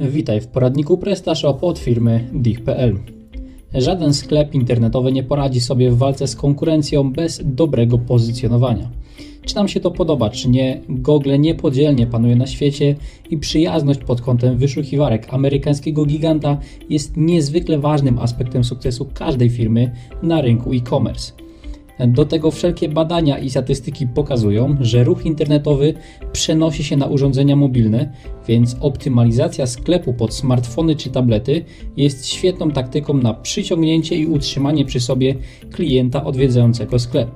Witaj w poradniku PrestaShop od firmy Dich.pl. Żaden sklep internetowy nie poradzi sobie w walce z konkurencją bez dobrego pozycjonowania. Czy nam się to podoba, czy nie, Google niepodzielnie panuje na świecie i przyjazność pod kątem wyszukiwarek amerykańskiego giganta jest niezwykle ważnym aspektem sukcesu każdej firmy na rynku e-commerce. Do tego wszelkie badania i statystyki pokazują, że ruch internetowy przenosi się na urządzenia mobilne, więc optymalizacja sklepu pod smartfony czy tablety jest świetną taktyką na przyciągnięcie i utrzymanie przy sobie klienta odwiedzającego sklep.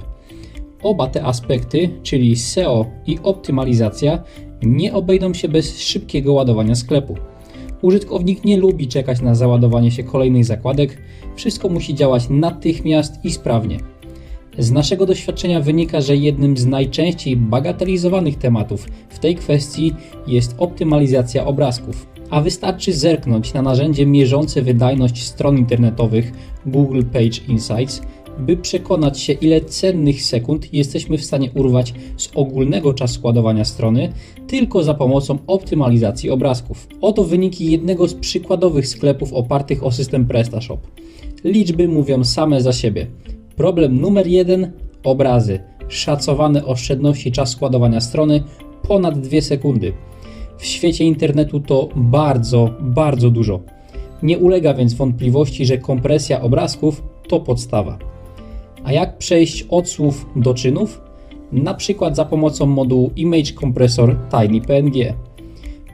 Oba te aspekty, czyli SEO i optymalizacja, nie obejdą się bez szybkiego ładowania sklepu. Użytkownik nie lubi czekać na załadowanie się kolejnych zakładek, wszystko musi działać natychmiast i sprawnie. Z naszego doświadczenia wynika, że jednym z najczęściej bagatelizowanych tematów w tej kwestii jest optymalizacja obrazków. A wystarczy zerknąć na narzędzie mierzące wydajność stron internetowych Google Page Insights, by przekonać się, ile cennych sekund jesteśmy w stanie urwać z ogólnego czasu ładowania strony tylko za pomocą optymalizacji obrazków. Oto wyniki jednego z przykładowych sklepów opartych o system PrestaShop. Liczby mówią same za siebie. Problem numer jeden: obrazy. Szacowane oszczędności czas składowania strony ponad 2 sekundy. W świecie internetu to bardzo, bardzo dużo. Nie ulega więc wątpliwości, że kompresja obrazków to podstawa. A jak przejść od słów do czynów? Na przykład za pomocą modułu Image Compressor TinyPNG.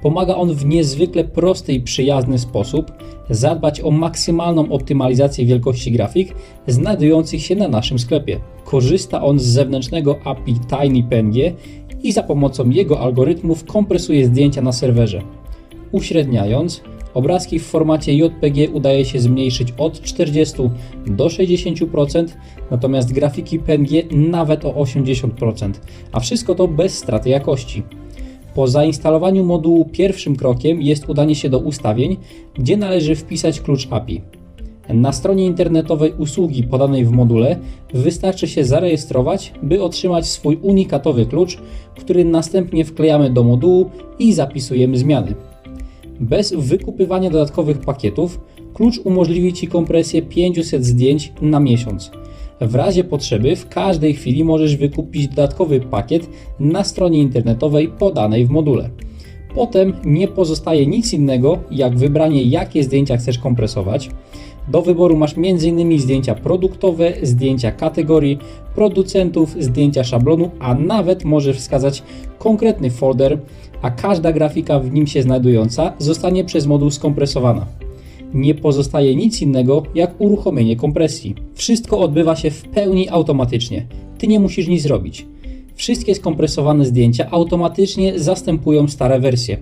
Pomaga on w niezwykle prosty i przyjazny sposób zadbać o maksymalną optymalizację wielkości grafik znajdujących się na naszym sklepie. Korzysta on z zewnętrznego API TinyPNG i za pomocą jego algorytmów kompresuje zdjęcia na serwerze. Uśredniając, obrazki w formacie JPG udaje się zmniejszyć od 40 do 60%, natomiast grafiki PNG nawet o 80%, a wszystko to bez straty jakości. Po zainstalowaniu modułu pierwszym krokiem jest udanie się do ustawień, gdzie należy wpisać klucz API. Na stronie internetowej usługi podanej w module wystarczy się zarejestrować, by otrzymać swój unikatowy klucz, który następnie wklejamy do modułu i zapisujemy zmiany. Bez wykupywania dodatkowych pakietów, klucz umożliwi Ci kompresję 500 zdjęć na miesiąc. W razie potrzeby w każdej chwili możesz wykupić dodatkowy pakiet na stronie internetowej podanej w module. Potem nie pozostaje nic innego, jak wybranie jakie zdjęcia chcesz kompresować. Do wyboru masz m.in. zdjęcia produktowe, zdjęcia kategorii, producentów, zdjęcia szablonu, a nawet możesz wskazać konkretny folder, a każda grafika w nim się znajdująca zostanie przez moduł skompresowana nie pozostaje nic innego jak uruchomienie kompresji. Wszystko odbywa się w pełni automatycznie. Ty nie musisz nic zrobić. Wszystkie skompresowane zdjęcia automatycznie zastępują stare wersje.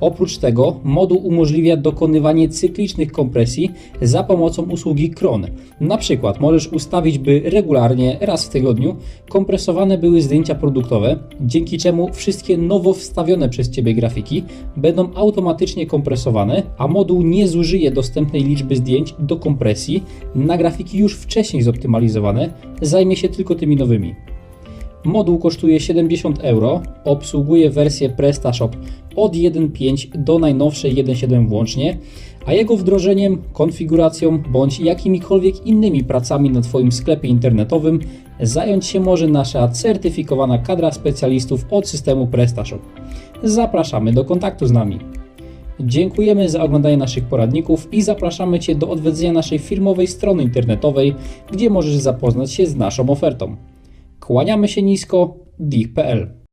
Oprócz tego moduł umożliwia dokonywanie cyklicznych kompresji za pomocą usługi Cron. Na przykład możesz ustawić, by regularnie, raz w tygodniu, kompresowane były zdjęcia produktowe, dzięki czemu wszystkie nowo wstawione przez Ciebie grafiki będą automatycznie kompresowane, a moduł nie zużyje dostępnej liczby zdjęć do kompresji na grafiki już wcześniej zoptymalizowane, zajmie się tylko tymi nowymi. Moduł kosztuje 70 euro, obsługuje wersję PrestaShop od 1.5 do najnowszej 1.7 włącznie, a jego wdrożeniem, konfiguracją bądź jakimikolwiek innymi pracami na Twoim sklepie internetowym zająć się może nasza certyfikowana kadra specjalistów od systemu PrestaShop. Zapraszamy do kontaktu z nami. Dziękujemy za oglądanie naszych poradników i zapraszamy Cię do odwiedzenia naszej firmowej strony internetowej, gdzie możesz zapoznać się z naszą ofertą. Kłaniamy się nisko, dich.pl